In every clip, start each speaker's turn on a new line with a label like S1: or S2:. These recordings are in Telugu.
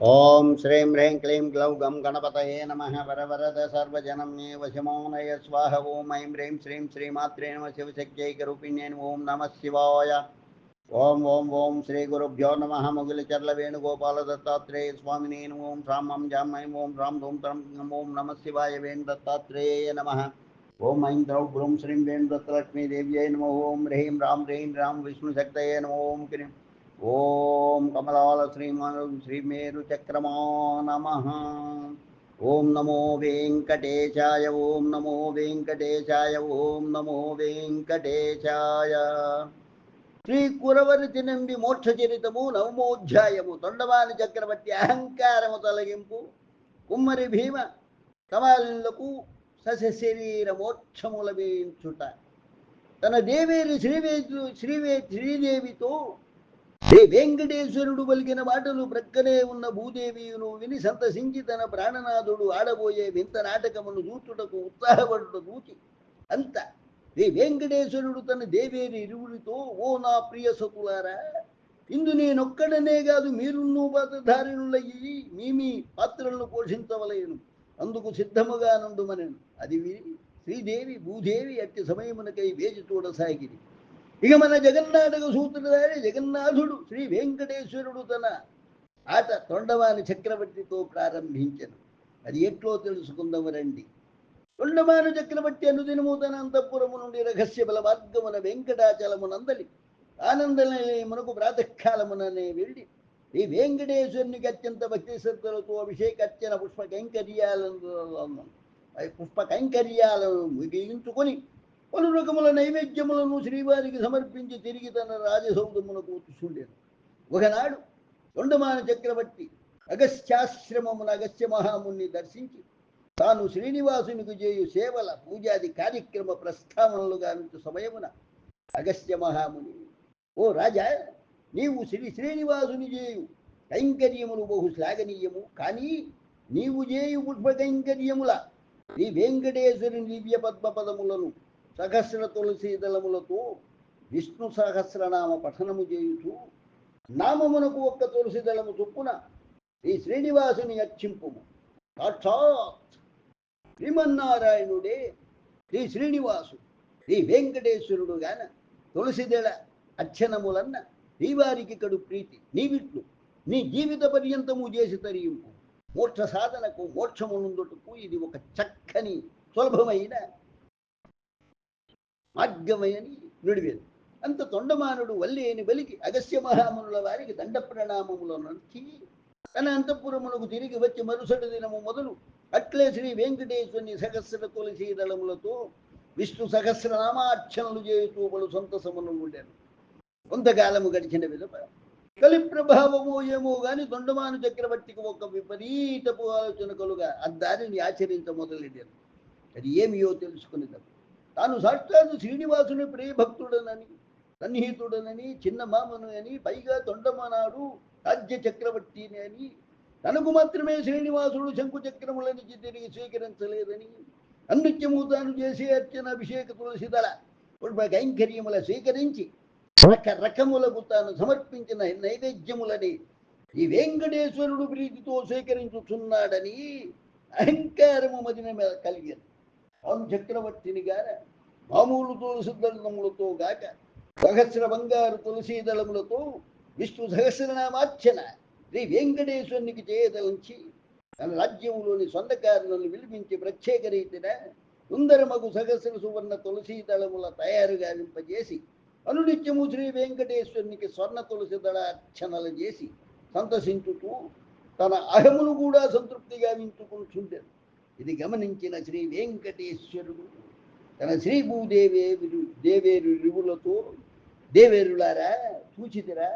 S1: ఓం శ్రీం హ్రీం క్లీం గ్లౌ గం గణపతయే నమ వరవరద సర్వజనం మే వశమోనయ స్వాహ ఓం ఐం హ్రీం శ్రీం శ్రీమాత్రే నమ శివశక్త్యైకరూపిణ్యే ఓం నమ శివాయ ఓం ఓం ఓం శ్రీ గురుభ్యో నమ ముగిలిచర్ల వేణుగోపాల దత్తాత్రేయ స్వామినే ఓం రామం జామయం ఓం రాం ధూం త్రం ఓం నమ శివాయ వేణు దత్తాత్రేయ నమ ఓం ఐం ద్రౌ బ్రూం శ్రీం వేణు దత్తలక్ష్మీ దేవ్యై నమ ఓం హ్రీం రాం ఓం క్రీం ఓం కమలాల శ్రీమను శ్రీమేరు చక్రమా నమ ఓం నమో వెంకటేశాయ ఓం నమో వెంకటేశాయ ఓం నమో వెంకటేశాయ. శ్రీ కురవరితి నుండి మోక్ష చరితము నవమోధ్యాయము తొండవాని చక్రవర్తి అహంకారము తొలగింపు కుమ్మరి భీమ కమాలకు సశరీర మోక్షములవేంచుట తన దేవేరి శ్రీవేదు శ్రీవే శ్రీదేవితో వెంకటేశ్వరుడు పలికిన మాటలు ప్రక్కనే ఉన్న భూదేవియును విని సంతసించి తన ప్రాణనాథుడు ఆడబోయే వింత నాటకమును చూచుటకు ఉత్సాహపడుట చూచి. అంత. శ్రీ వెంకటేశ్వరుడు తన దేవేరి ఇరువురితో ఓ నా ప్రియ సకులారా ఇందు నేనొక్కడనే కాదు మీరున్నూ పాత్రధారిణులయ్యి మీ మీ పాత్రలను పోషించవలేను. అందుకు సిద్ధముగా నుండుమనెను అది విని శ్రీదేవి భూదేవి అట్టి సమయమునకై వేచి చూడసాగిరి. ఇక మన జగన్నాటక సూత్రధారి జగన్నాథుడు శ్రీ వెంకటేశ్వరుడు తన ఆట తొండవాని చక్రవర్తితో ప్రారంభించను. అది ఎట్లో తెలుసుకుందాం రండి. తొండమాను చక్రవర్తి అనుదినము తన అంతఃపురము నుండి రహస్య బల మార్గమున వెంకటాచలమునందలి. ఆనందమునకు ప్రాతకాలముననే వెళ్ళి ఈ వెంకటేశ్వరునికి అత్యంత భక్తి శ్రద్ధలతో అభిషేకర్చన పుష్ప కైంకర్యాలను పుష్ప కైంకర్యాలను ముగించుకొని పలు రకముల నైవేద్యములను శ్రీవారికి సమర్పించి తిరిగి తన రాజసౌధమునకు కూర్చుండేను ఒకనాడు తొండమాన చక్రవర్తి అగస్త్యాశ్రమమున అగస్త్య మహాముని దర్శించి తాను శ్రీనివాసునికి చేయు సేవల పూజాది కార్యక్రమ ప్రస్తావనలు గావించు సమయమున అగస్త్య మహాముని ఓ రాజా నీవు శ్రీ శ్రీనివాసుని చేయు కైంకర్యములు బహు శ్లాఘనీయము కానీ నీవు చేయు పుష్ప కైంకర్యముల శ్రీ వెంకటేశ్వరుని దివ్య పద్మ పదములను సహస్ర తులసి దళములతో విష్ణు సహస్రనామ పఠనము చేయుచు నామమునకు ఒక్క తులసి దళము చొప్పున శ్రీ శ్రీనివాసుని అర్చింపు సాక్షాత్ శ్రీమన్నారాయణుడే శ్రీ శ్రీనివాసు శ్రీ వెంకటేశ్వరుడు గాన తులసిదళ అర్చనములన్న శ్రీవారికి కడు ప్రీతి. నీవిట్లు నీ జీవిత పర్యంతము చేసి తరియింపు మోక్ష సాధనకు మోక్షమునందుటకు ఇది ఒక చక్కని సులభమైన మార్గమయని నుడివేది. అంత తొండమానుడు వల్లేని బలికి అగస్య మహామునుల వారికి దండ ప్రణామములో నడిచి తన అంతఃపురములకు తిరిగి వచ్చి మరుసటి దినము మొదలు అట్లే శ్రీ వెంకటేశ్వరుని సహస్ర తులసి దళములతో విష్ణు సహస్రనామార్చనలు చేయుతూ పలు సంతసములు ఉండారు కొంతకాలము గడిచిన విధప కలి ప్రభావమో ఏమో గాని దొండమాను చక్రవర్తికి ఒక విపరీతపు ఆలోచన కలుగా. ఆ దానిని ఆచరించ మొదలెట్టారు. అది ఏమియో తెలుసుకునేటప్పుడు తాను సాక్షాత్తు శ్రీనివాసుని ప్రియభక్తుడనని సన్నిహితుడనని చిన్న మామను అని పైగా తొండమనాడు రాజ్య చక్రవర్తిని అని తనకు మాత్రమే శ్రీనివాసుడు శంకు చక్రములనికి తిరిగి స్వీకరించలేదని అన్నిత్యము తాను చేసే అర్చన అభిషేక తులసిదల కైంకర్యముల స్వీకరించి రకరకములకు తాను సమర్పించిన నైవేద్యములని ఈ వెంకటేశ్వరుడు ప్రీతితో స్వీకరించుచున్నాడని అహంకారము మదిన మీద కలిగాను చక్రవర్తిని గార మామూలు తులసి దళములతో గాక సహస్ర బంగారు తులసి దళములతో విష్ణు సహస్రనామార్చన శ్రీ వెంకటేశ్వరునికి చేయదలించి తన రాజ్యములోని సొంతకారులను విలిపించి ప్రత్యేక రీతిన సుందరమగు సహస్ర సువర్ణ తులసి దళముల తయారు గావింపజేసి అనునిత్యము శ్రీ వెంకటేశ్వరునికి స్వర్ణ తులసి దళార్చనలు చేసి సంతసించుతూ తన అహమును కూడా సంతృప్తిగా వించుకుంటుండేది ఇది గమనించిన శ్రీ వెంకటేశ్వరుడు తన శ్రీ భూదేవేరు దేవేరు దేవేరులారా చూచితిరా.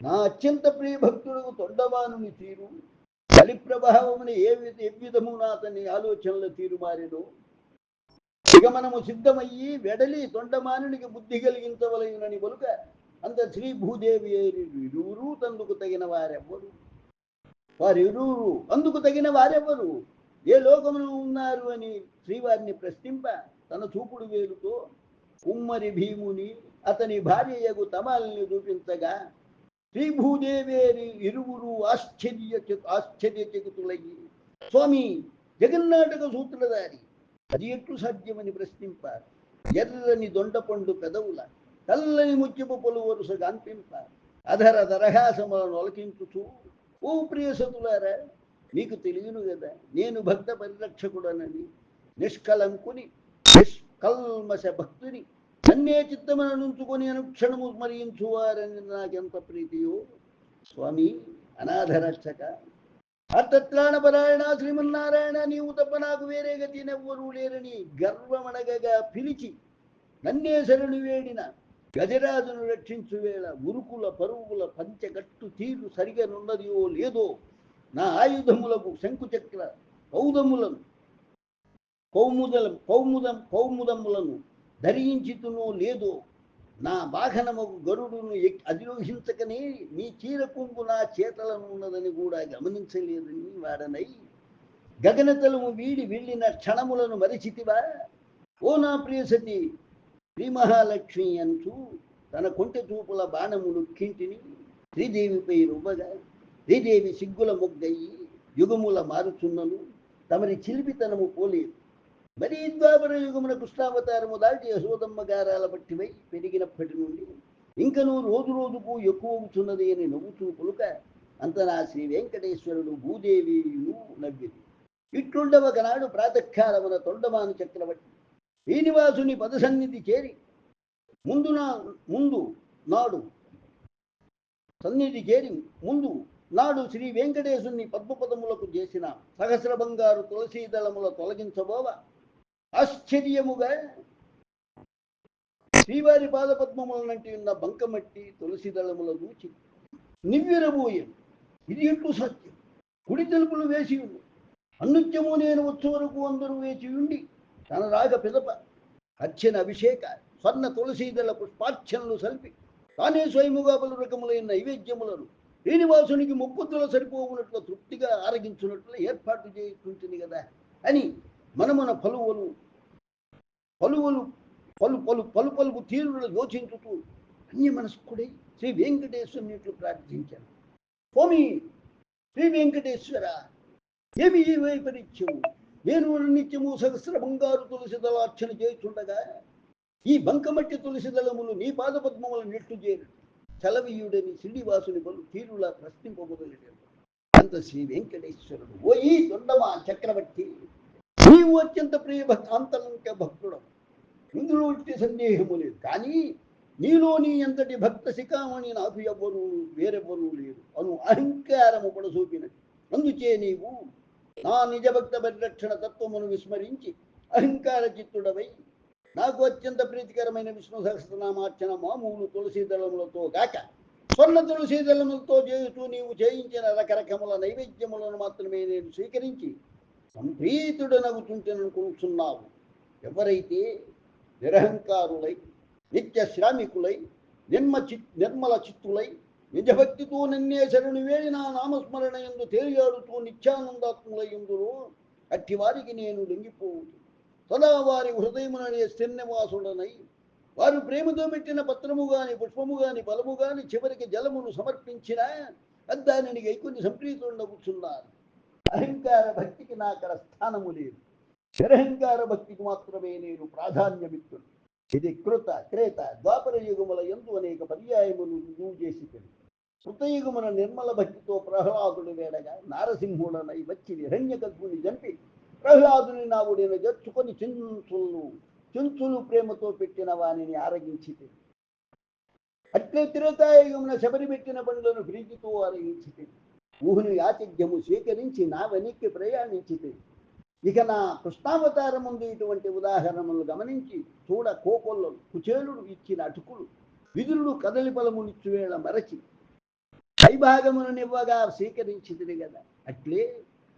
S1: నా అత్యంత ప్రియభక్తుడు తొండమానుని తీరు. బలి ప్రభావముని ఏ విధము ఎవ్విధమున అతని ఆలోచనల తీరు మారినో? ఇక మనము సిద్ధమయ్యి వెడలి తొండమానునికి బుద్ధి కలిగించవలయునని బలుక అంత శ్రీ భూదేవి ఇరువురు తందుకు తగిన వారెవ్వరు? వారిరువురు అందుకు తగిన వారెవ్వరు? ఏ లోకమును ఉన్నారు అని శ్రీవారిని ప్రశ్నింప తన చూపుడు వేలుతో కుమ్మరి భీముని అతని భార్యయగు తమాలని చూపించగా శ్రీభూదేవేరి ఇరువురు ఆశ్చర్య ఆశ్చర్యచకుతులయ్యి స్వామి జగన్నాటక సూత్రధారి అది ఎట్లు సాధ్యమని ప్రశ్నింపారు ఎర్రని దొండపండు పెదవుల తెల్లని ముత్యపు పొలు వరుస గాంపింప అధర దరహాసములను ఒలకించుచు ఓ ప్రియసతులారా మీకు తెలియను కదా నేను భక్త పరిరక్షకుడనని నిష్కలంకుని నిష్కల్మశ భక్తుని నన్నే చిత్తమననుంచుకొని అనుక్షణము స్మరించువారని నాకెంత ప్రీతియో? స్వామి అనాథరక్షక అర్థత్రాణపరాయణ శ్రీమన్నారాయణ నీవు తప్ప నాకు వేరే గతి నెవ్వరూ లేరని గర్వమనగగా పిలిచి నన్నే శరణు వేడిన గజరాజును రక్షించు వేళ ఉరుకుల పరువుల పంచగట్టు తీరు సరిగా నున్నదియో లేదో నా ఆయుధములకు శంకుచక్ర కౌదములను కౌముదలం కౌముదం కౌముదములను ధరించితును లేదో. నా వాహనముకు గరుడును అధిరోహించకనే నీ చీరకుంపు నా చేతలను ఉన్నదని కూడా గమనించలేదని వాడనై. గగనతలము వీడి వెళ్ళిన క్షణములను మరిచితివా? ఓ నా ప్రియసతి శ్రీ మహాలక్ష్మి తన కొంటె చూపుల బాణములు కింటిని శ్రీదేవిపై రువ్వగా శ్రీదేవి సిగ్గుల మొగ్గయి యుగముల మారుచున్నను. తమరి చిలిపితనము పోలేదు. మరీ ద్వాపర యుగమున కృష్ణావతారము దాటి యశోదమ్మ గారాల పట్టివై పెరిగినప్పటి నుండి ఇంకను రోజు రోజుకు ఎక్కువవుతున్నది అని నవ్వుతూ పులుక అంతనా శ్రీ వెంకటేశ్వరుడు భూదేవియు నవ్విది. ఇట్లుండ ఒకనాడు ప్రాతకాలమున తొండమాను చక్రవర్తి శ్రీనివాసుని పదసన్నిధి చేరి ముందు నా ముందు నాడు సన్నిధి చేరి ముందు నాడు శ్రీ వెంకటేశుని పద్మపదములకు చేసిన సహస్ర బంగారు తులసీ దళముల తొలగించబోవ. ఆశ్చర్యముగా శ్రీవారి పాదపద్మములనంటి ఉన్న బంకమట్టి తులసిదళముల దూచి ఇది ఎట్లు సత్యం? కుడి తెలుపులు వేసి ఉండు. అన్నిత్యము నేను వచ్చే వరకు అందరూ వేచి ఉండి తన రాగ పిదప. అర్చన అభిషేక స్వర్ణ తులసీదళ పుష్పార్చనలు సల్పి. తానే స్వయముగా పలు రకములైన నైవేద్యములను శ్రీనివాసునికి ముప్పొద్దుల సరిపోవునట్లు తృప్తిగా ఆరగించున్నట్లు ఏర్పాటు చేస్తుంటుంది కదా అని మన మన పలువులు పలువులు పలు పలు పలు పలుపు తీరులను యోచించుతూ అన్య మనస్కుడై శ్రీ వెంకటేశ్వరునిట్లు ప్రార్థించాను స్వామి శ్రీ వెంకటేశ్వర ఏమి ఈ వైపరీత్యము? నేను నిత్యము సహస్ర బంగారు తులసి దళార్చన చేస్తుండగా ఈ బంకమట్టి తులసి దళములు నీ పాదపద్మముల నెట్టు చేరు కలవీయుడని శ్రీనివాసుని పలు తీరులా ప్రశ్నింపబోదలేడు అంత శ్రీ వెంకటేశ్వరుడు ఓ ఈ దొండమా చక్రవర్తి? నీవు అత్యంత ప్రియ అంతలంక భక్తుడు ఇందులో సందేహము లేదు. కానీ నీలో నీ ఎంతటి భక్త శిఖామణి నాకు ఎవ్వరు వేరెవ్వరూ లేరు. అను అహంకారము కూడా చూపినది అందుచే నీవు నా నిజ భక్త పరిరక్షణ తత్వమును విస్మరించి అహంకార చిత్తుడవై నాకు అత్యంత ప్రీతికరమైన విష్ణు సహస్రనామార్చన మామూలు తులసీ దళములతో కాక స్వర్ణ తులసీ దళములతో చేయుతూ నీవు చేయించిన రకరకముల నైవేద్యములను మాత్రమే నేను స్వీకరించి సంప్రీతుడనగుతుంటేననుకుంటున్నావు ఎవరైతే నిరహంకారులై నిత్య శ్రామికులై నిర్మ చిత్ నిర్మల చిత్తులై నిజభక్తితో నన్నే శరణు వేడి నా నామస్మరణ ఎందు తేలియాడుతూ నిత్యానందాత్ములై ఎందులో అట్టి వారికి నేను లొంగిపోవుదు సదా వారి హృదయముననే స్థిర్నివాసుడనై వారు ప్రేమతో పెట్టిన పత్రము గాని పుష్పము గాని బలము గాని చివరికి జలమును సమర్పించిన దానిని గైకొని సంప్రీతుడు కూర్చున్నారు. అహంకార భక్తికి నా అక్కడ స్థానము లేదు. నిరహంకార భక్తికి మాత్రమే నేను ప్రాధాన్యమిత్తుడు ఇది కృత క్రేత ద్వాపర యుగముల ఎందు అనేక పర్యాయములు రుజువు చేసి కృతయుగమున నిర్మల భక్తితో ప్రహ్లాదుడు వేడగా నారసింహుడనై వచ్చి హిరణ్యకల్పుని చంపి ప్రహ్లాదుని నావుడిన జచ్చుకొని చించులు చించులు ప్రేమతో పెట్టిన వానిని ఆరగించి అట్లే త్రేతాయుగమున శబరి పెట్టిన బండ్లను ప్రీతితో ఆరగించి ఊహుని ఆతిథ్యము స్వీకరించి నా వెనక్కి ప్రయాణించితే ఇక నా కృష్ణావతారముందు ఇటువంటి ఉదాహరణలు గమనించి చూడ కోకొల్లలు కుచేలుడు ఇచ్చిన అటుకులు విధులు కదలి బలమునిచ్చు వేళ మరచి కైభాగముననివ్వగా స్వీకరించింది కదా అట్లే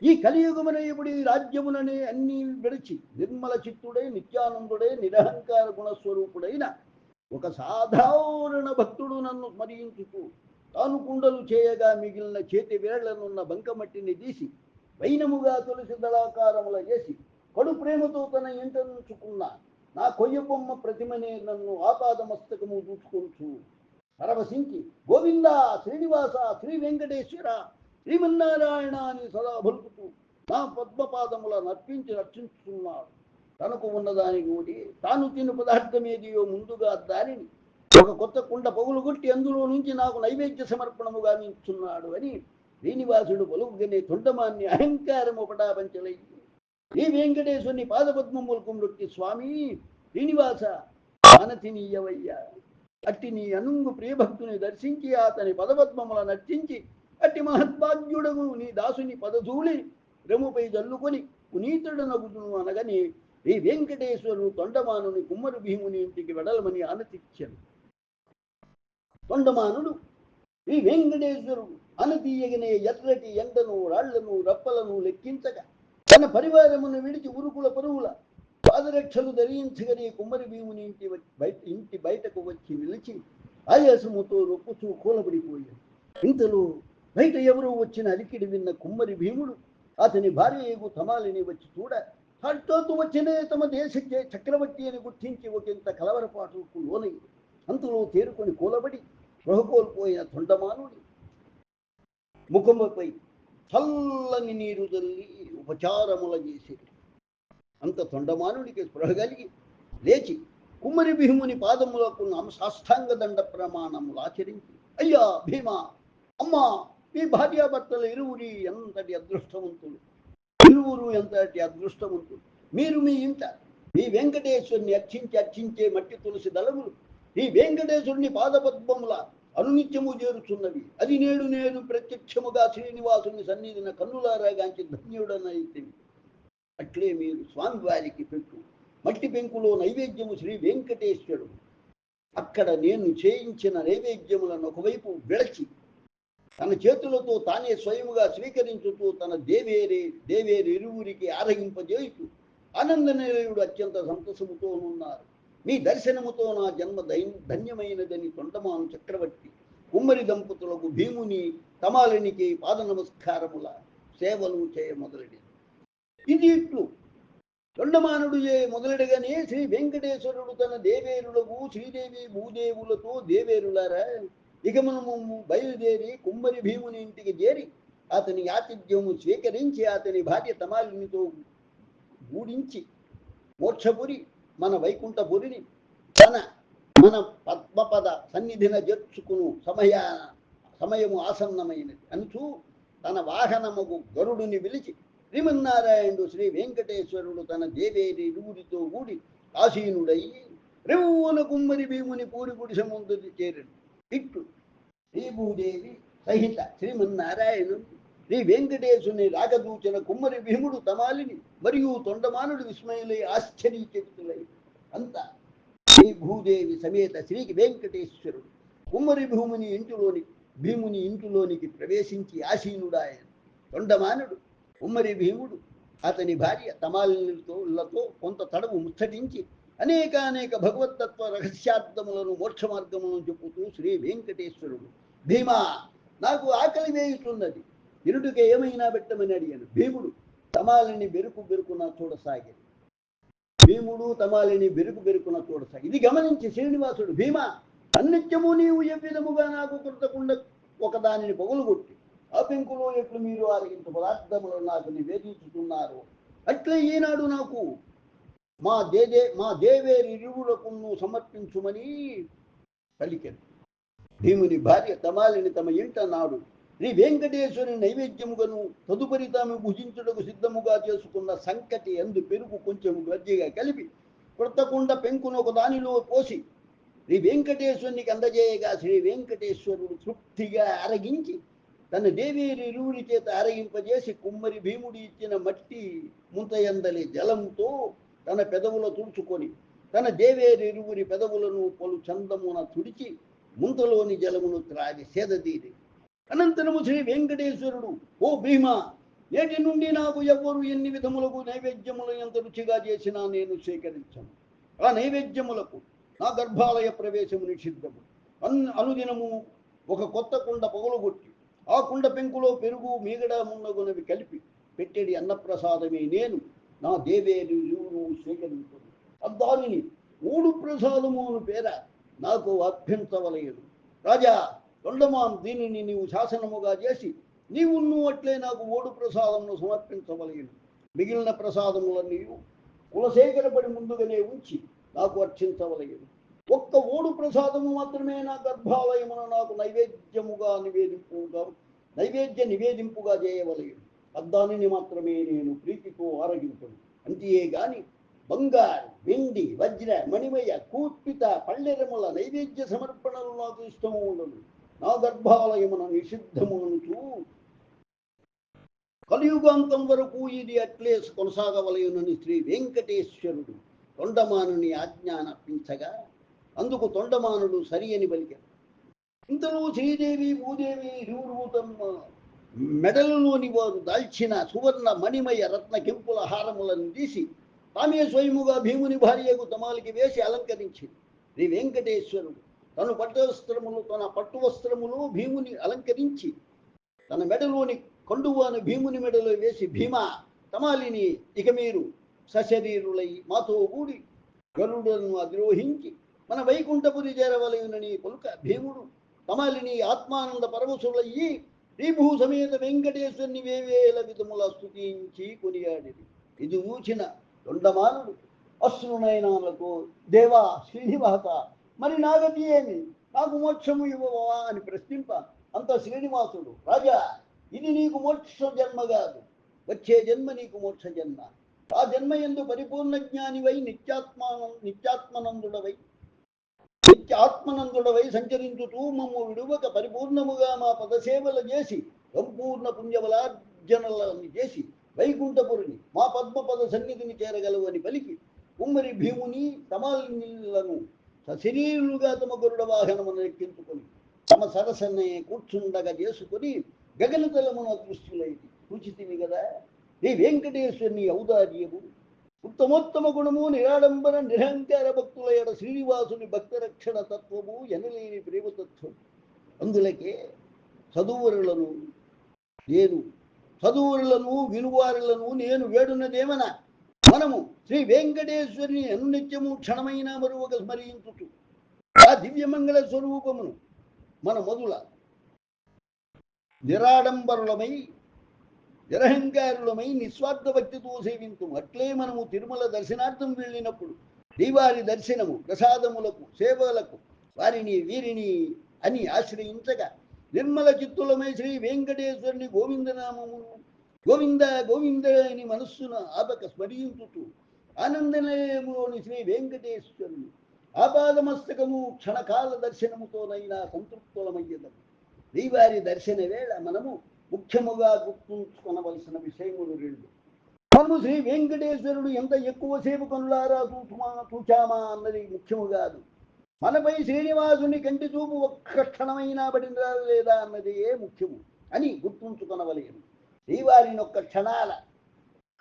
S1: ఈ కలియుగమున ఇప్పుడు ఈ రాజ్యముననే అన్ని విడిచి నిర్మల చిత్తుడై నిత్యానందుడై నిరహంకార గుణస్వరూపుడైన ఒక సాధారణ భక్తుడు నన్ను స్మరించుతూ తాను కుండలు చేయగా మిగిలిన చేతి వేళ్ళనున్న బంకమట్టిని తీసి వైనముగా తులసి దళాకారముల చేసి కడు ప్రేమతో తన ఇంటనుంచుకున్న నా కొయ్య బొమ్మ ప్రతిమనే నన్ను ఆపాద మస్తకము దూచుకొంచు పరవశించి గోవింద శ్రీనివాస శ్రీ వెంకటేశ్వర శ్రీమన్నారాయణ అని సదా పలుకుతూ నా పద్మపాదముల నర్పించి రక్షించుతున్నాడు. తనకు ఉన్నదాని కూడి తాను తిన్న పదార్థం ఏదియో ముందుగా దానిని ఒక కొత్త కుండ పగులు కొట్టి అందులో నుంచి నాకు నైవేద్య సమర్పణము గావించున్నాడు అని శ్రీనివాసుడు పలుకుగనే తొండమాన్ని అహంకారము పటాపంచలయ్యి ఈ వెంకటేశ్వరుని పాదపద్మములకు మృక్కి స్వామి శ్రీనివాస మానతినీయవయ్యా అట్టి నీ అనుంగు ప్రియభక్తుని దర్శించి అతని పదపద్మముల నర్చించి అట్టి మహద్భాగ్యుడగు నీ దాసుని పదధూళి రెముపై జల్లుకొని పునీతుడనగుదును అనగని శ్రీ వెంకటేశ్వరుడు తొండమానుని కుమ్మరు భీముని ఇంటికి వెడలమని ఆనతిచ్చాను. తొండమానుడు ఈ వెంకటేశ్వరుడు అనతీయగనే ఎర్రటి ఎండను రాళ్ళను రప్పలను లెక్కించక తన పరివారమును విడిచి ఉరుకుల పరువుల పాదరక్షలు ధరించగని కుమ్మరి భీముని ఇంటి బయట ఇంటి బయటకు వచ్చి నిలిచి ఆయాసముతో రొప్పుచూ కూలబడిపోయాడు. ఇంతలో బయట ఎవరో వచ్చిన అలికిడి విన్న కుమ్మరి భీముడు అతని భార్యకు తమాలిని వచ్చి చూడ హఠాత్తు వచ్చినే తమ దేశ చక్రవర్తి అని గుర్తించి ఒకంత కలవరపాటుకు లోనై అంతలో తేరుకొని కూలబడి స్పృహకోల్పోయిన తొండమానుడి ముఖముపై చల్లని నీరు తల్లి ఉపచారముల చేసేది అంత తొండమానుడికి స్పృహ కలిగి లేచి కుమ్మరి భీముని పాదములకు సాష్టాంగ దండ ప్రమాణములు ఆచరించి అయ్యా భీమా అమ్మా మీ భార్యాభర్తలు ఇరువురి ఎంతటి అదృష్టవంతులు? ఇరువురు ఎంతటి అదృష్టవంతులు? మీరు మీ ఇంట ఈ వెంకటేశ్వరుని అర్చించి అర్చించే మట్టి తులసి దళములు ఈ వెంకటేశ్వరుని పాదపద్మముల అనునిత్యము చేరుచున్నవి. అది నేడు నేను ప్రత్యక్షముగా శ్రీనివాసుని సన్నిధిన కన్నులారాగాంచి ధన్యుడనైతే. అట్లే మీరు స్వామివారికి పెట్టు మట్టి పెంకులో నైవేద్యము శ్రీ వెంకటేశ్వరుడు. అక్కడ నేను చేయించిన నైవేద్యములను ఒకవైపు విడచి తన చేతులతో తానే స్వయముగా స్వీకరించుతూ తన దేవేరి దేవేరి ఇరువురికి ఆరగింపజేయుచు. ఆనందనిలయుడు అత్యంత సంతసముతో ఉన్నారు. మీ దర్శనముతో నా జన్మ దైన్- ధన్యమైనదని తొండమాను చక్రవర్తి కుమ్మరి దంపతులకు భీముని తమాలినికి పాద నమస్కారముల సేవలు చేయ మొదలడి. ఇది ఇట్లు. తొండమానుడు ఏ మొదలెడగానే శ్రీ వెంకటేశ్వరుడు తన దేవేరులకు శ్రీదేవి భూదేవులతో దేవేరులారా? ఇక మనము బయలుదేరి కుమ్మరి భీముని ఇంటికి చేరి అతని ఆతిథ్యము స్వీకరించి అతని భార్య తమాలినితో గూడించి మోక్షపురి మన వైకుంఠపురిని తన మన పద్మపద సన్నిధిన చేర్చుకును సమయ సమయము ఆసన్నమైనది. అనుచూ తన వాహనముకు గరుడుని పిలిచి శ్రీమన్నారాయణుడు శ్రీ వెంకటేశ్వరుడు తన దేవేరి ఇరువురితో కూడి ఆసీనుడై రేవున కుమ్మరి భీముని పూరి గుడిసె ముందు చేరడు. ఇట్లు శ్రీభూదేవి సహిత శ్రీమన్నారాయణం శ్రీ వెంకటేశుని రాగదూచిన కుమ్మరి భీముడు తమాలిని మరియు తొండమానుడు విస్మయులై ఆశ్చర్యచకితులై. అంతా శ్రీ భూదేవి సమేత శ్రీ వెంకటేశ్వరుడు కుమ్మరి భూముని ఇంటిలోని భీముని ఇంటిలోనికి ప్రవేశించి ఆసీనుడాయన. తొండమానుడు కుమ్మరి భీముడు అతని భార్య తమాలతో కొంత తడవు ముచ్చటించి అనేక అనేక భగవతత్వ రహస్యార్థములను మోక్ష మార్గములను చెప్పుతూ శ్రీ వెంకటేశ్వరుడు భీమా నాకు ఆకలి వేయుతున్నది ఇరుడికి ఏమైనా పెట్టమని అడిగాను. భీముడు తమాలిని బెరుకు బెరుకున చూడసాగాడు. భీముడు తమాలిని బెరుకు బెరుకున చూడసాగి ఇది గమనించి శ్రీనివాసుడు భీమా అన్నిత్యము నీవు ఏ విధముగా నాకు కృతకుండా ఒకదానిని పగులుగొట్టి ఆ పెంకులో ఎట్లు మీరు ఆరగింత పదార్థములు నాకు నివేదించుతున్నారు అట్లే ఈనాడు నాకు మా దేదే మా దేవేరి ఇరువులకు సమర్పించుమని పలికెను. భీముని భార్య తమాలిని తమ ఇంట నాడు శ్రీ వెంకటేశ్వరుని నైవేద్యముగను తదుపరి తాము భుజించుటకు సిద్ధముగా చేసుకున్న సంకటి అందు పెరుగు కొంచెం గజ్జిగా కలిపి కృతకుండ పెంకును ఒక దానిలో పోసి శ్రీ వెంకటేశ్వరునికి అందజేయగా శ్రీ వెంకటేశ్వరుడు తృప్తిగా అరగించి తన దేవేరి ఇరువురి చేత అరగింపజేసి కుమ్మరి భీముడి ఇచ్చిన మట్టి ముంతయందలి జలంతో తన పెదవుల తుడుచుకొని తన దేవేరిరువురి పెదవులను పలు చందమున తుడిచి ముంతలోని జలమును త్రాగి సేదతీరి అనంతరము శ్రీ వెంకటేశ్వరుడు ఓ భీమా నేటి నుండి నాకు ఎవ్వరు ఎన్ని విధములకు నైవేద్యములు ఎంత రుచిగా చేసినా నేను సేకరించను ఆ నైవేద్యములకు నా గర్భాలయ ప్రవేశము నిషిద్ధము. అన్ అనుదినము ఒక కొత్త కుండ పొగలుగొట్టి ఆ కుండ పెంకులో పెరుగు మీగడ మున్నగునవి కలిపి పెట్టెడి అన్నప్రసాదమే నేను నా దేవేరు ఇరువురు స్వీకరించను అద్దానిని మూడు ప్రసాదము అని పేర నాకు అభ్యంతవలయదు రాజా దొండమాన్ దీనిని నీవు శాసనముగా చేసి నీవు నువ్వు అట్లే నాకు ఓడు ప్రసాదమును సమర్పించవలయను మిగిలిన ప్రసాదములన్నీ కులశేఖరపడి ముందుగానే ఉంచి నాకు అర్చించవలయను ఒక్క ఓడు ప్రసాదము మాత్రమే నా గర్భాలయమున నాకు నైవేద్యముగా నివేదింపుగా నైవేద్య నివేదింపుగా చేయవలయను అద్దానిని మాత్రమే నేను ప్రీతితో ఆరగించను అంతే గాని బంగారు వెండి వజ్ర మణిమయ కూర్పిత పళ్ళెరముల నైవేద్య సమర్పణలు నాకు ఇష్టము ఉండదు నా గర్భాలయమున నిషిద్ధమునుచు కలియుగాంతం వరకు ఇది అట్లే కొనసాగవలయునని శ్రీ వెంకటేశ్వరుడు తొండమానుని ఆజ్ఞానప్పించగా అందుకు తొండమానుడు సరి అని పలికాడు ఇంతలో శ్రీదేవి భూదేవి ఇరువురు మెడలలోని వారు దాల్చిన సువర్ణ మణిమయ రత్న కెంపుల హారములను తీసి తామే స్వయముగా భీముని భార్యకు తమాలికి వేసి అలంకరించింది. శ్రీ వెంకటేశ్వరుడు తను పట్టవస్త్రములు తన పట్టు వస్త్రములు భీముని అలంకరించి తన మెడలోని కండువాను భీముని మెడలో వేసి భీమ తమాలిని ఇక మీరు సశరీరులై మాతో కూడి గరుడను అధిరోహించి మన వైకుంఠపురి చేరవలయునని పలుక భీముడు తమాలిని ఆత్మానంద పరమశులయ్యి శ్రీభూ సమేత వెంకటేశ్వరుని వేవేల విధముల స్థుతించి కొనియాడిది ఇది ఊచిన దొండమానుడు అశ్రునయనాలకు దేవా శ్రీనివాస మరి నాగతి ఏమి? నాకు మోక్షము ఇవ్వవా అని ప్రశ్నింప అంత శ్రీనివాసుడు రాజా ఇది నీకు మోక్ష జన్మ కాదు వచ్చే జన్మ నీకు మోక్ష జన్మ. ఆ జన్మ ఎందు పరిపూర్ణ జ్ఞానివై నిత్యాత్మానం నిత్యాత్మనందుడవై నిత్య ఆత్మనందుడవై సంచరించుతూ మమ్ము విడువక పరిపూర్ణముగా మా పదసేవలు చేసి సంపూర్ణ పుణ్యబలార్జనలను చేసి వైకుంఠపురిని మా పద్మపద సన్నిధిని చేరగలవు అని పలికి ఉమ్మరి భీముని తమాలను సశరీరులుగా తమ గరుడ వాహనమును ఎక్కించుకొని తమ సరసనే కూర్చుండగా చేసుకొని గగనతలమున దృష్టిలైంది సూచితివి కదా నీ వెంకటేశ్వరుని ఔదార్యము. ఉత్తమోత్తమ గుణము నిరాడంబర నిరహంకార భక్తుల ఎడ శ్రీనివాసుని భక్త రక్షణ తత్వము ఎనలేని ప్రేమతత్వం. అందులకే చదువురులను నేను చదువురులను వినువారులను నేను వేడున్నదేమన మనము శ్రీ వెంకటేశ్వరిని అనునిత్యము క్షణమైన మరువక స్మరించుచు. ఆ దివ్యమంగళ స్వరూపమును మన మొదల నిరాడంబరులమై నిరహంకారులమై నిస్వార్థ భక్తితో సేవించు అట్లే మనము తిరుమల దర్శనార్థం వెళ్ళినప్పుడు శ్రీవారి దర్శనము ప్రసాదములకు సేవలకు వారిని వీరిని అని ఆశ్రయించగా నిర్మల చిత్తులమై శ్రీ వెంకటేశ్వరుని గోవిందనామమును గోవింద గోవింద అని మనస్సున ఆపక స్మరించుతూ ఆనందనయములోని శ్రీ వెంకటేశ్వరుని ఆపాదమస్తకము క్షణకాల దర్శనముతోనైనా సంతృప్తులమయ్యదము శ్రీవారి దర్శన వేళ మనము ముఖ్యముగా గుర్తుంచుకొనవలసిన విషయములు రెండు. మనము శ్రీ వెంకటేశ్వరుడు ఎంత ఎక్కువ కనులారా చూచుమా చూచామా అన్నది ముఖ్యము కాదు. మనపై శ్రీనివాసుని కంటి చూపు ఒక్క క్షణమైనా పడిందా లేదా అన్నది ఏ ముఖ్యము. అని గుర్తుంచుకొనవలేను శ్రీవారిని ఒక్క క్షణాల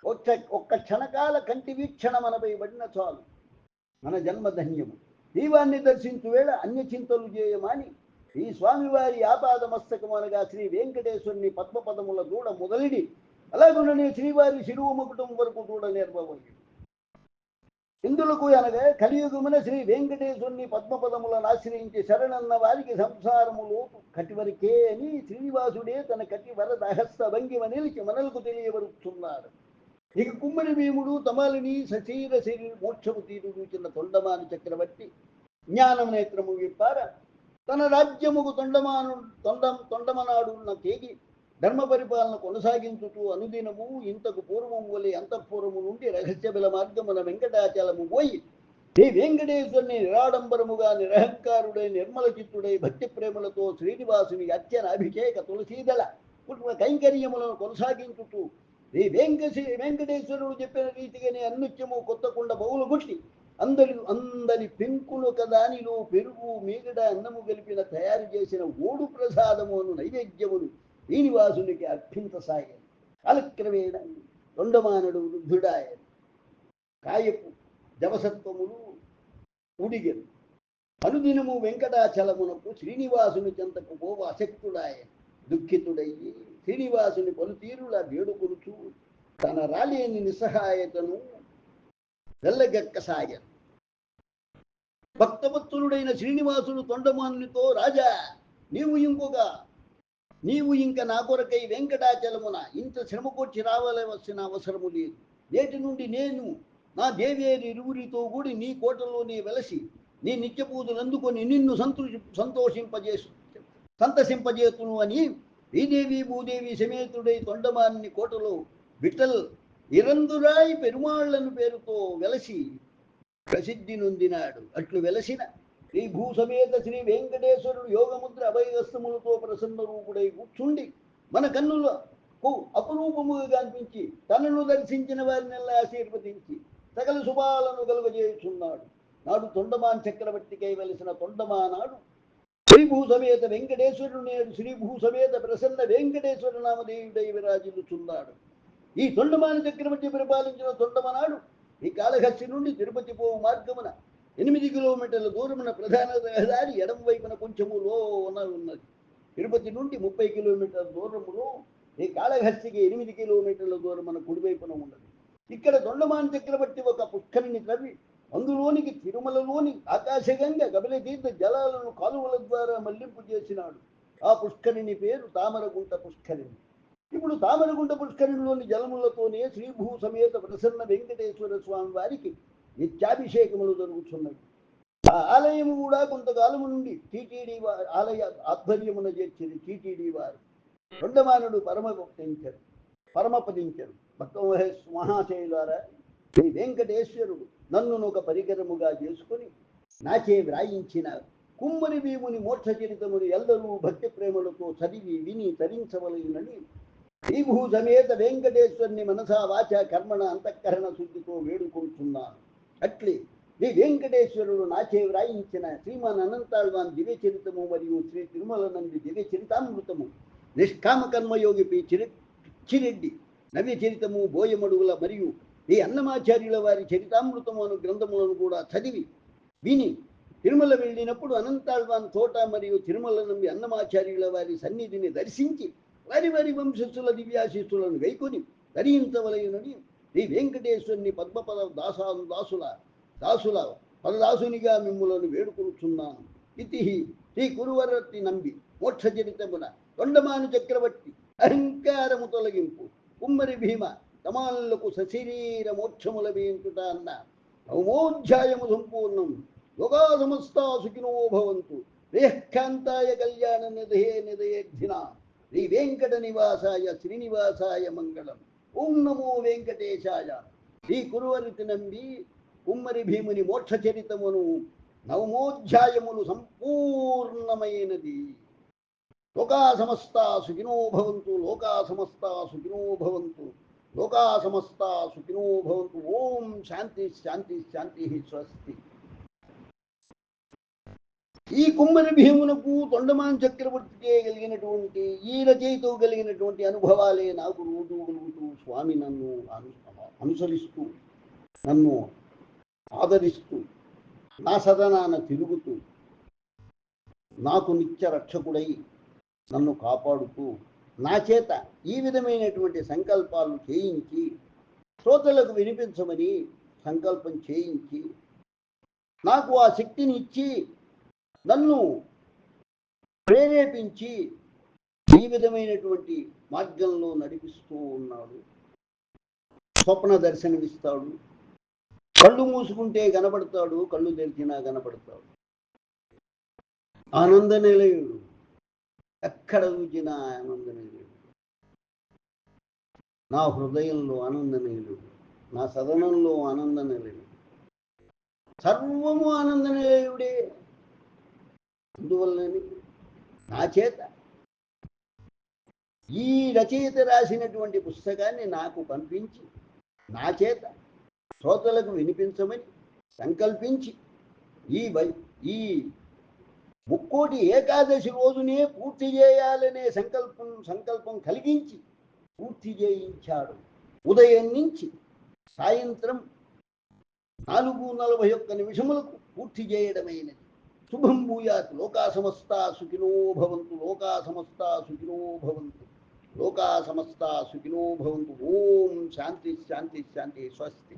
S1: ఒక్క ఒక్క క్షణకాల కంటి వీక్షణ మనపై పడిన చాలు. మన జన్మధన్యము. శ్రీవారిని దర్శించు వేళ అన్య చింతలు చేయమని ఈ స్వామివారి ఆపాద మస్తకం అనగా శ్రీ వెంకటేశ్వరుని పద్మపదముల దూడ మొదలిడి. అలాగుండనే శ్రీవారి శిరువు ముకుటం వరకు దూడ నేర్పబోయి ఇందులకు అనగా కలియుగమున శ్రీ వెంకటేశ్వరుని పద్మపదములను ఆశ్రయించి శరణన్న వారికి సంసారములు కటివరకే అని శ్రీనివాసుడే తన కటి వరద భంగిమ నిలిచి మనలకు తెలియవరుస్తున్నాడు ఇక కుమ్మరి భీముడు తమాలిని సశీర శరీర మోక్షము తీరు చూచిన తొండమాని చక్రవర్తి జ్ఞానం నేత్రము విప్పార తన రాజ్యముకు తొండమాను తొండం తొండమనాడున్న తేగి ధర్మ పరిపాలన కొనసాగించుతూ అనుదినము ఇంతకు పూర్వం వలె అంతఃపురము నుండి రహస్యబల మార్గమున వెంకటాచలము పోయి శ్రీ వెంకటేశ్వరుని నిరాడంబరముగా నిరహంకారుడై నిర్మల చిత్తుడై భక్తి ప్రేమలతో శ్రీనివాసుని అత్యన అభిషేక తులసీదల కుటుంబ కైంకర్యములను కొనసాగించుతూ శ్రీ వెంకటేశ్వరుడు చెప్పిన రీతిగానే అన్నిత్యము కొత్త కుండ బౌలు గుట్టి అందరి అందరి పెంకులు దానిలో పెరుగు మీగడ అన్నము కలిపిన తయారు చేసిన ఓడు ప్రసాదమును నైవేద్యమును శ్రీనివాసునికి అర్పించసాగాను కాలక్రమేణ దొండమానడు వృద్ధుడాయను కాయపు జవసత్వములు ఉడిగను అనుదినము వెంకటాచలమునకు శ్రీనివాసుని చెంతకు పోవ అశక్తుడాయను దుఃఖితుడయ్యి శ్రీనివాసుని పలుతీరులా వేడుకొనుచు తన రాలేని నిస్సహాయతను వెళ్ళగక్కసాగాను భక్తవత్సలుడైన శ్రీనివాసుడు తొండమానునితో రాజా నీవు ఇంకొక నీవు ఇంక నా కొరకై వెంకటాచలమున ఇంత శ్రమకొచ్చి రావలవలసిన అవసరము లేదు. నేటి నుండి నేను నా దేవేరి ఇరువురితో కూడి నీ కోటలోనే వెలసి నీ నిత్య పూజలు అందుకొని నిన్ను సంతృషి సంతోషింపజేసు సంతసింపజేతును అని శ్రీదేవి భూదేవి సమేతుడై తొండమాన్ని కోటలో విఠల్ ఇరందురాయి పెరుమాళ్ళను పేరుతో వెలసి ప్రసిద్ధి నొందినాడు. అట్లు వెలసిన శ్రీ భూసమేత శ్రీ వెంకటేశ్వరుడు యోగముద్ర అభయహస్తములతో ప్రసన్న రూపుడై కూర్చుండి మన కన్నులకు అపురూపముగా కనిపించి తనను దర్శించిన వారినెల్లా ఆశీర్వదించి సకల శుభాలను కలుగజేస్తున్నాడు. నాడు తొండమాన్ చక్రవర్తికై వెలిసిన తొండమానాడు శ్రీ భూసమేత వెంకటేశ్వరుడు నేడు శ్రీ భూసమేత ప్రసన్న వెంకటేశ్వర నామదేవుడై విరాజిల్లుచున్నాడు. ఈ తొండమాని చక్రవర్తి పరిపాలించిన తొండమనాడు ఈ కాళహస్తి నుండి తిరుపతి పోవు మార్గమున ఎనిమిది కిలోమీటర్ల దూరమున ప్రధాన రహదారి ఎడం వైపున కొంచెము లోన ఉన్నది. తిరుపతి నుండి ముప్పై కిలోమీటర్ల దూరములో ఈ కాళహస్తికి ఎనిమిది కిలోమీటర్ల దూరమున కుడివైపున ఉన్నది. ఇక్కడ దొండమాన్ చక్రవర్తి ఒక పుష్కరిని త్రవ్వి అందులోనికి తిరుమలలోని ఆకాశగంగ గబల జలాలను కాలువల ద్వారా మళ్ళింపు చేసినాడు ఆ పుష్కరిణి పేరు తామరగుంట పుష్కరిణి. ఇప్పుడు తామరగుండ పుష్కరిణిలోని జలములతోనే శ్రీభూ సమేత ప్రసన్న వెంకటేశ్వర స్వామి వారికి నిత్యాభిషేకములు జరుగుతున్నాయి ఆ ఆలయము కూడా కొంతకాలము నుండి టీటీడీ వారి ఆలయ ఆధ్వర్యమున చేర్చింది టీటీడీ వారు. రెండమానుడు పరమపదించరు పరమపదించరు. భక్త మహేష్ మహాశయ ద్వారా శ్రీ వెంకటేశ్వరుడు నన్ను ఒక పరికరముగా చేసుకొని నాచే వ్రాయించిన కుమ్మరి భీముని మోక్ష చరితముని ఎల్లరూ భక్తి ప్రేమలతో చదివి విని తరించవలయునని శ్రీభూ సమేత వెంకటేశ్వరుని మనసా వాచ కర్మణ అంతఃకరణ శుద్ధితో వేడుకుంటున్నాను అట్లే శ్రీ వెంకటేశ్వరుడు నాచే వ్రాయించిన శ్రీమాన్ అనంతాళ్వాన్ దివ్య చరితము మరియు శ్రీ తిరుమల నంది దివ్య చరితామృతము నిష్కామ కర్మయోగి పి చిరి చిరెడ్డి నవ్య చరితము బోయమడుగుల మరియు ఈ అన్నమాచార్యుల వారి చరితామృతము అను గ్రంథములను కూడా చదివి విని తిరుమల వెళ్ళినప్పుడు అనంతాళ్వాన్ తోట మరియు తిరుమల నంబి అన్నమాచార్యుల వారి సన్నిధిని దర్శించి వారి వారి వంశస్థుల దివ్యాశిస్తులను గైకొని ధరించవలయునని శ్రీ వెంకటేశ్వరుని పద్మపద దాసాను దాసుల దాసుల పదదాసునిగా మిమ్ములను వేడుకొనుచున్నాను. ఇతి శ్రీ కురువరతి నంబి మోక్ష చరితమున తొండమాను చక్రవర్తి అహంకారము తొలగింపు కుమ్మరి భీమ తమాలకు సశరీర మోక్షముల వేయించుట అన్న నవమోధ్యాయము సంపూర్ణం యోగా సమస్తా సుఖినో భవంతు. రేహ్కాంతాయ కళ్యాణ నిధయే నిధయేర్ధిన శ్రీ వెంకట నివాసాయ శ్రీనివాసాయ మంగళం. ఓం నమో వెంకటేశాయ. శ్రీ కురువరితి నంబి కుమ్మరి భీముని మోక్ష చరితమును నవమోధ్యాయములు సంపూర్ణమైనది. లోకా సమస్త సుఖినో భవంతు లోకా సమస్త సుఖినో భవంతు లోకా సమస్త సుఖినో భవంతు. ఓం శాంతి శాంతి శాంతి స్వస్తి. ఈ కుమ్మరి భీమునకు తొండమాన్ చక్రవర్తికే కలిగినటువంటి ఈ రచయితో కలిగినటువంటి అనుభవాలే నాకు రోజు కలుగుతూ స్వామి నన్ను అనుసరిస్తూ నన్ను ఆదరిస్తూ నా సదనాన తిరుగుతూ నాకు నిత్య రక్షకుడై నన్ను కాపాడుతూ నా చేత ఈ విధమైనటువంటి సంకల్పాలు చేయించి శ్రోతలకు వినిపించమని సంకల్పం చేయించి నాకు ఆ శక్తిని ఇచ్చి నన్ను ప్రేరేపించి ఈ విధమైనటువంటి మార్గంలో నడిపిస్తూ ఉన్నాడు. స్వప్న దర్శనమిస్తాడు. కళ్ళు మూసుకుంటే కనబడతాడు కళ్ళు తెరిచినా కనబడతాడు ఆనంద నిలయుడు ఎక్కడ చూచినా ఆనంద నిలయుడు నా హృదయంలో ఆనంద నిలయుడు నా సదనంలో ఆనంద నిలయుడు సర్వము ఆనంద నిలయుడే అందువల్లనే నా చేత ఈ రచయిత రాసినటువంటి పుస్తకాన్ని నాకు పంపించి నా చేత శ్రోతలకు వినిపించమని సంకల్పించి ఈ ఈ ముక్కోటి ఏకాదశి రోజునే పూర్తి చేయాలనే సంకల్పం సంకల్పం కలిగించి పూర్తి చేయించాడు. ఉదయం నుంచి సాయంత్రం నాలుగు నలభై ఒక్క నిమిషములకు పూర్తి చేయడమైనది. शुभम भूयात लोका समस्ता सुखिनो भवन्तु लोका समस्ता सुखिनो भवन्तु लोका समस्ता सुखिनो भवन्तु ओम शांति शांति शांति स्वस्ति